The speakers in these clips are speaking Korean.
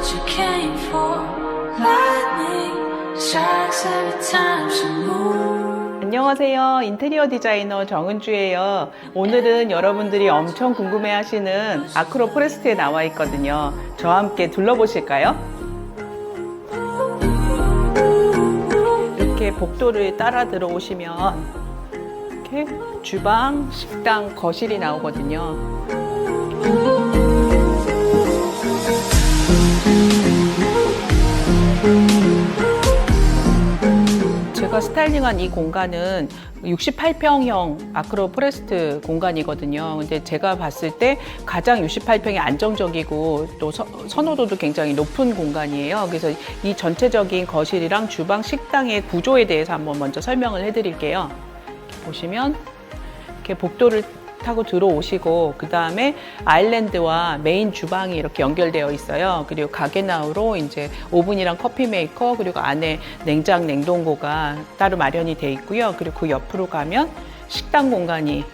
what you came for. Lightning strikes every time she moves. 안녕하세요. 인테리어 디자이너 정은주예요. 오늘은 여러분들이 엄청 궁금해 하시는 아크로 포레스트에 나와 있거든요. 저와 함께 둘러보실까요? 이렇게 복도를 따라 들어오시면 이렇게 주방, 식당, 거실이 나오거든요. 제가 스타일링한 이 공간은 68평형 아크로 포레스트 공간이거든요. 근데 제가 봤을 때 가장 68평이 안정적이고 또 서- 선호도도 굉장히 높은 공간이에요. 그래서 이 전체적인 거실이랑 주방, 식당의 구조에 대해서 한번 먼저 설명을 해드릴게요. 보시면 이렇게 복도를 타고 들어오시고 그 다음에 아일랜드와 메인 주방이 이렇게 연결되어 있어요. 그리고 가게나우로 이제 오븐이랑 커피 메이커 그리고 안에 냉장 냉동고가 따로 마련이 돼 있고요. 그리고 그 옆으로 가면 식당 공간이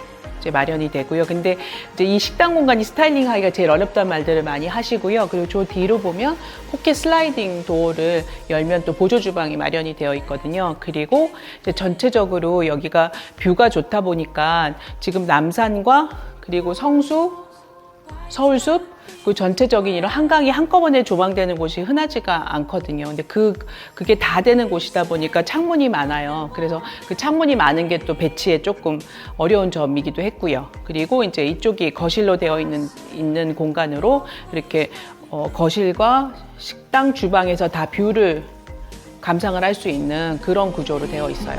이제 마련이 되고요. 근데 이제 이 식당 공간이 스타일링하기가 제일 어렵다는 말들을 많이 하시고요. 그리고 저 뒤로 보면 포켓 슬라이딩 도어를 열면 또 보조 주방이 마련이 되어 있거든요. 그리고 이제 전체적으로 여기가 뷰가 좋다 보니까 지금 남산과 그리고 성수, 서울숲 그 전체적인 이런 한강이 한꺼번에 조망되는 곳이 흔하지가 않거든요. 근데 그 그게 다 되는 곳이다 보니까 창문이 많아요. 그래서 그 창문이 많은 게 또 배치에 조금 어려운 점이기도 했고요. 그리고 이제 이쪽이 거실로 되어 있는 있는 공간으로 이렇게 어, 거실과 식당 주방에서 다 뷰를 감상을 할 수 있는 그런 구조로 되어 있어요.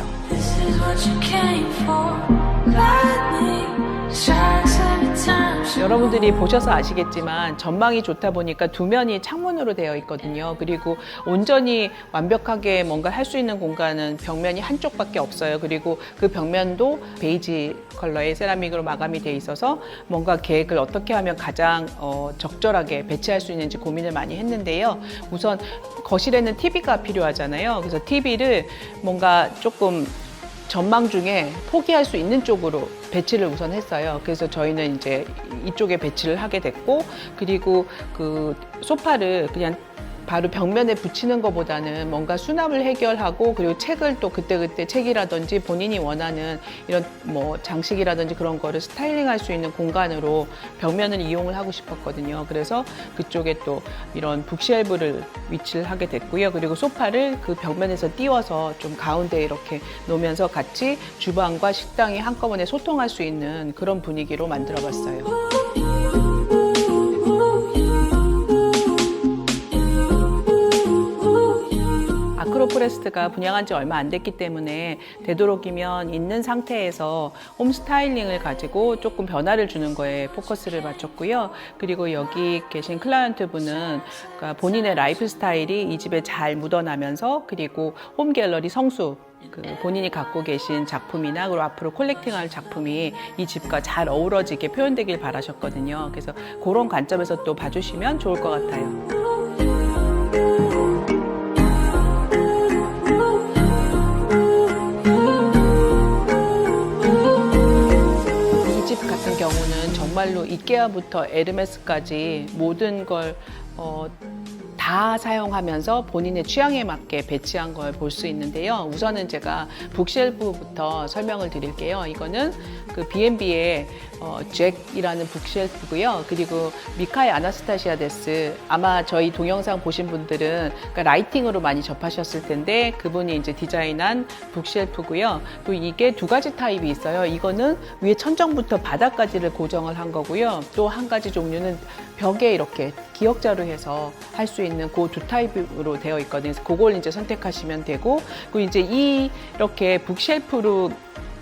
여러분들이 보셔서 아시겠지만 전망이 좋다 보니까 두 면이 창문으로 되어 있거든요. 그리고 온전히 완벽하게 뭔가 할 수 있는 공간은 벽면이 한쪽밖에 없어요. 그리고 그 벽면도 베이지 컬러의 세라믹으로 마감이 돼 있어서 뭔가 계획을 어떻게 하면 가장 어, 적절하게 배치할 수 있는지 고민을 많이 했는데요. 우선 거실에는 TV가 필요하잖아요. 그래서 TV를 뭔가 조금 전망 중에 포기할 수 있는 쪽으로 배치를 우선 했어요. 그래서 저희는 이제 이쪽에 배치를 하게 됐고, 그리고 그 소파를 그냥 바로 벽면에 붙이는 것보다는 뭔가 수납을 해결하고 그리고 책을 또 그때그때 책이라든지 본인이 원하는 이런 뭐 장식이라든지 그런 거를 스타일링할 수 있는 공간으로 벽면을 이용을 하고 싶었거든요. 그래서 그쪽에 또 이런 북쉘브를 위치를 하게 됐고요. 그리고 소파를 그 벽면에서 띄워서 좀 가운데 이렇게 놓으면서 같이 주방과 식당이 한꺼번에 소통할 수 있는 그런 분위기로 만들어 봤어요. 포레스트가 분양한 지 얼마 안 됐기 때문에 되도록이면 있는 상태에서 홈 스타일링을 가지고 조금 변화를 주는 거에 포커스를 맞췄고요. 그리고 여기 계신 클라이언트 분은 그러니까 본인의 라이프 스타일이 이 집에 잘 묻어나면서 그리고 홈 갤러리 성수 그 본인이 갖고 계신 작품이나 그리고 앞으로 콜렉팅할 작품이 이 집과 잘 어우러지게 표현되길 바라셨거든요. 그래서 그런 관점에서 또 봐주시면 좋을 것 같아요. 경우는 정말로 이케아부터 에르메스까지 모든 걸 어, 다 사용하면서 본인의 취향에 맞게 배치한 걸 볼 수 있는데요. 우선은 제가 북쉘프부터 설명을 드릴게요. 이거는 그 B&B의 어, 잭이라는 북쉘프고요. 그리고 미카의 아나스타시아데스 아마 저희 동영상 보신 분들은 그러니까 라이팅으로 많이 접하셨을 텐데 그분이 이제 디자인한 북쉘프고요. 또 이게 두 가지 타입이 있어요. 이거는 위에 천정부터 바닥까지를 고정을 한 거고요. 또 한 가지 종류는 벽에 이렇게 기역자로 해서 할 수 있는 그 두 타입으로 되어 있거든요. 그걸 이제 선택하시면 되고 그리고 이제 이 이렇게 북쉘프로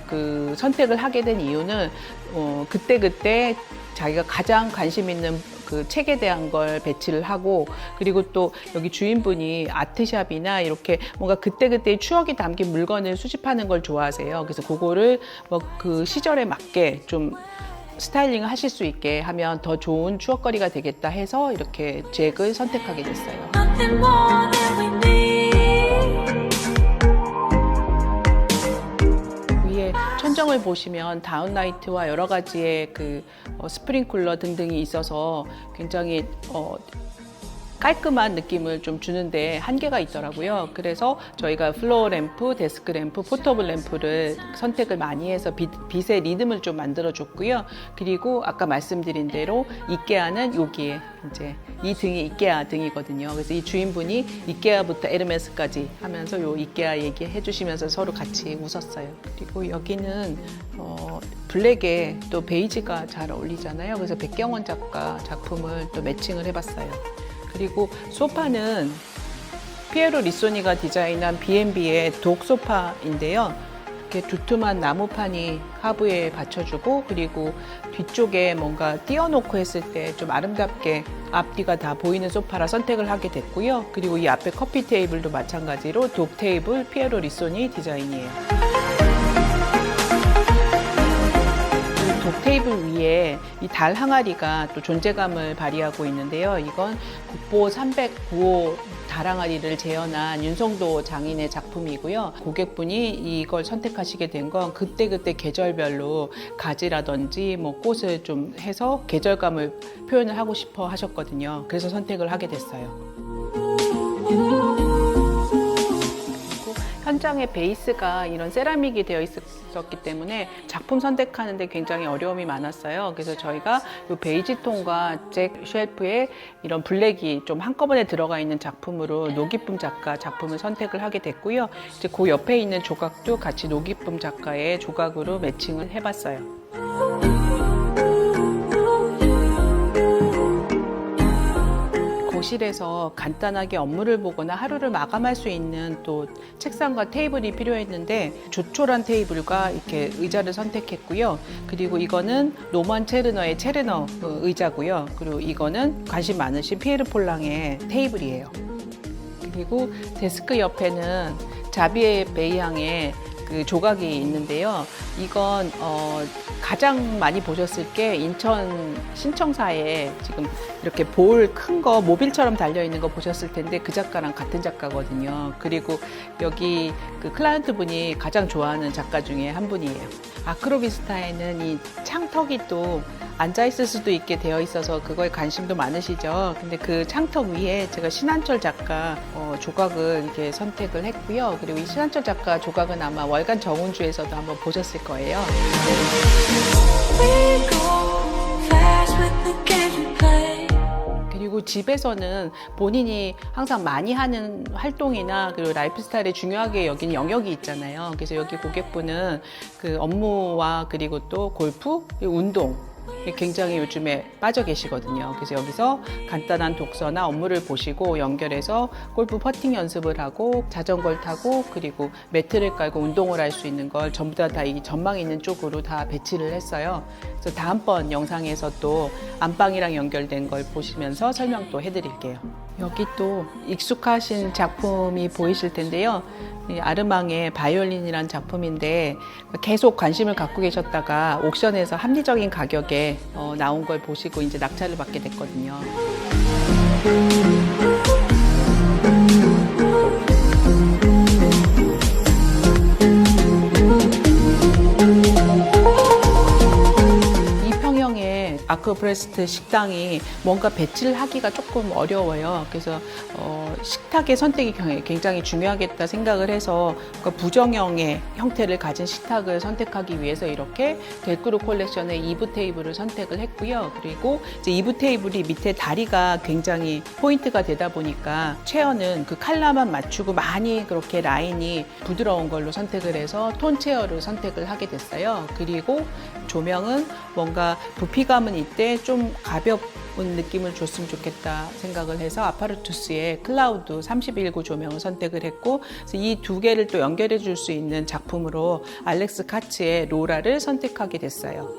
그 선택을 하게 된 이유는 어, 그때 그때 자기가 가장 관심 있는 그 책에 대한 걸 배치를 하고 그리고 또 여기 주인분이 아트샵이나 이렇게 뭔가 그때그때의 추억이 담긴 물건을 수집하는 걸 좋아하세요. 그래서 그거를 뭐 그 시절에 맞게 좀 스타일링을 하실 수 있게 하면 더 좋은 추억거리가 되겠다 해서 이렇게 잭을 선택하게 됐어요. 위에 천정을 보시면 다운라이트와 여러 가지의 그 어, 스프링쿨러 등등이 있어서 굉장히 어, 깔끔한 느낌을 좀 주는데 한계가 있더라고요. 그래서 저희가 플로어 램프, 데스크 램프, 포터블 램프를 선택을 많이 해서 빛, 빛의 리듬을 좀 만들어 줬고요. 그리고 아까 말씀드린 대로 이케아는 여기에 이제 이 등이 이케아 등이거든요. 그래서 이 주인분이 이케아부터 에르메스까지 하면서 요 이케아 얘기해 주시면서 서로 같이 웃었어요. 그리고 여기는 어, 블랙에 또 베이지가 잘 어울리잖아요. 그래서 백경원 작가 작품을 또 매칭을 해봤어요. 그리고 소파는 피에로 리소니가 디자인한 B&B의 독 소파인데요. 이렇게 두툼한 나무판이 하부에 받쳐주고 그리고 뒤쪽에 뭔가 띄워놓고 했을 때 좀 아름답게 앞뒤가 다 보이는 소파라 선택을 하게 됐고요. 그리고 이 앞에 커피 테이블도 마찬가지로 독 테이블 피에로 리소니 디자인이에요. 이독 테이블 위에 이 달 항아리가 또 존재감을 발휘하고 있는데요. 이건 국보 309호 달 항아리를 재현한 윤성도 장인의 작품이고요. 고객분이 이걸 선택하시게 된 건 그때그때 계절별로 가지라든지 뭐 꽃을 좀 해서 계절감을 표현을 하고 싶어 하셨거든요. 그래서 선택을 하게 됐어요. 현장의 베이스가 이런 세라믹이 되어 있었기 때문에 작품 선택하는데 굉장히 어려움이 많았어요. 그래서 저희가 이 베이지 톤과 잭 쉘프에 이런 블랙이 좀 한꺼번에 들어가 있는 작품으로 노기쁨 작가 작품을 선택을 하게 됐고요. 이제 그 옆에 있는 조각도 같이 노기쁨 작가의 조각으로 매칭을 해봤어요. 거실에서 간단하게 업무를 보거나 하루를 마감할 수 있는 또 책상과 테이블이 필요했는데 조촐한 테이블과 이렇게 의자를 선택했고요. 그리고 이거는 노만 체르너의 체르너 그 의자고요. 그리고 이거는 관심 많으신 피에르 폴랑의 테이블이에요. 그리고 데스크 옆에는 자비에 베이항의 그 조각이 있는데요. 이건 어, 가장 많이 보셨을 게 인천 신청사에 지금 이렇게 볼 큰 거 모빌처럼 달려 있는 거 보셨을 텐데 그 작가랑 같은 작가거든요. 그리고 여기 그 클라이언트 분이 가장 좋아하는 작가 중에 한 분이에요. 아크로비스타에는 이 창턱이 또 앉아 있을 수도 있게 되어 있어서 그거에 관심도 많으시죠. 근데 그 창턱 위에 제가 신한철 작가 어, 조각을 이렇게 선택을 했고요. 그리고 이 신한철 작가 조각은 아마 월간 정운주에서도 한번 보셨을 거예요. 집에서는 본인이 항상 많이 하는 활동이나 그리고 라이프 스타일에 중요하게 여기는 영역이 있잖아요. 그래서 여기 고객분은 그 업무와 그리고 또 골프, 운동 굉장히 요즘에 빠져 계시거든요. 그래서 여기서 간단한 독서나 업무를 보시고 연결해서 골프 퍼팅 연습을 하고 자전거를 타고 그리고 매트를 깔고 운동을 할 수 있는 걸 전부 다다이 전망 있는 쪽으로 다 배치를 했어요. 그래서 다음번 영상에서 또 안방이랑 연결된 걸 보시면서 설명 또 해드릴게요. 여기 또 익숙하신 작품이 보이실 텐데요. 이 아르망의 바이올린이라는 작품인데 계속 관심을 갖고 계셨다가 옥션에서 합리적인 가격에 어, 나온 걸 보시고 이제 낙찰을 받게 됐거든요. 평형의 아크프레스트 식당이 뭔가 배치를 하기가 조금 어려워요. 그래서 어, 식탁의 선택이 굉장히- 중요하겠다 생각을 해서 그 부정형의 형태를 가진 식탁을 선택하기 위해서 이렇게 델크루 콜렉션의 이브 테이블을 선택을 했고요. 그리고 이제 이브 테이블이 밑에 다리가 굉장히 포인트가 되다 보니까 체어는 그 칼라만 맞추고 많이 그렇게 라인이 부드러운 걸로 선택을 해서 톤 체어를 선택을 하게 됐어요. 그리고 조명은 뭔가 부피감은 이때 좀 가볍 은 느낌을 줬으면 좋겠다 생각을 해서 아파르투스의 클라우드 31구 조명을 선택을 했고 이 두 개를 또 연결해 줄 수 있는 작품으로 알렉스 카츠의 로라를 선택하게 됐어요.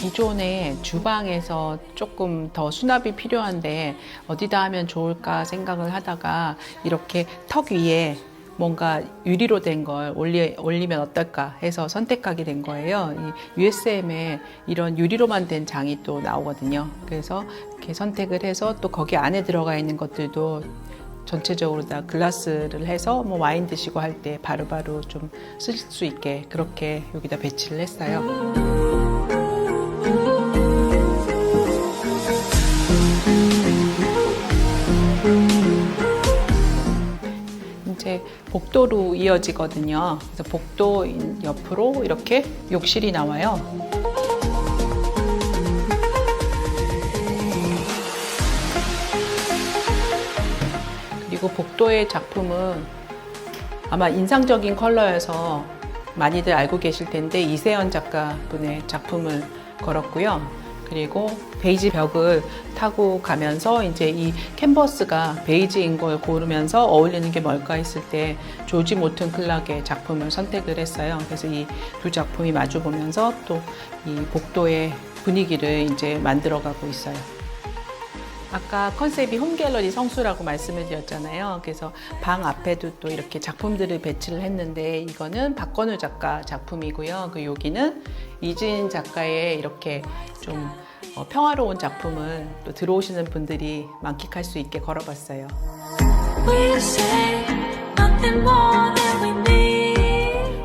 기존의 주방에서 조금 더 수납이 필요한데 어디다 하면 좋을까 생각을 하다가 이렇게 턱 위에 뭔가 유리로 된 걸 올리, 올리면 어떨까 해서 선택하게 된 거예요. 이 USM에 이런 유리로만 된 장이 또 나오거든요. 그래서 이렇게 선택을 해서 또 거기 안에 들어가 있는 것들도 전체적으로 다 글라스를 해서 뭐 와인 드시고 할 때 바로바로 좀 쓸 수 있게 그렇게 여기다 배치를 했어요. 복도로 이어지거든요. 그래서 복도 옆으로 이렇게 욕실이 나와요. 그리고 복도의 작품은 아마 인상적인 컬러여서 많이들 알고 계실 텐데 이세연 작가분의 작품을 걸었고요. 그리고 베이지 벽을 타고 가면서 이제 이 캔버스가 베이지인 걸 고르면서 어울리는 게 뭘까 했을 때 조지 모튼 클락의 작품을 선택을 했어요. 그래서 이 두 작품이 마주 보면서 또 이 복도의 분위기를 이제 만들어가고 있어요. 아까 컨셉이 홈갤러리 성수라고 말씀을 드렸잖아요. 그래서 방 앞에도 또 이렇게 작품들을 배치를 했는데 이거는 박건우 작가 작품이고요. 그 여기는 이진 작가의 이렇게 좀 어, 평화로운 작품을 또 들어오시는 분들이 만끽할 수 있게 걸어봤어요.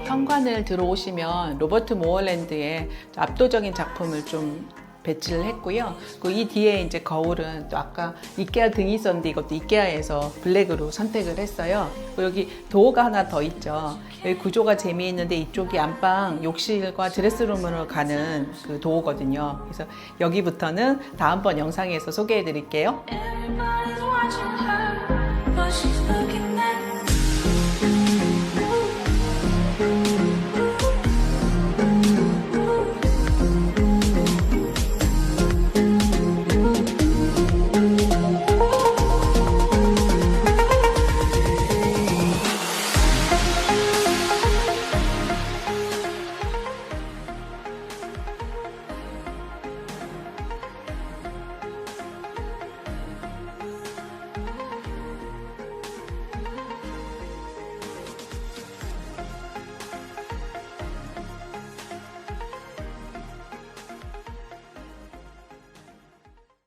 현관을 들어오시면 로버트 모어랜드의 압도적인 작품을 좀 배치를 했고요. 그이 뒤에 이제 거울은 또 아까 이케아 등이 있었는데 이것도 이케아에서 블랙으로 선택을 했어요. 여기 도어가 하나 더 있죠. 여기 구조가 재미있는데 이쪽이 안방 욕실과 드레스룸으로 가는 그 도어거든요. 그래서 여기부터는 다음번 영상에서 소개해 드릴게요.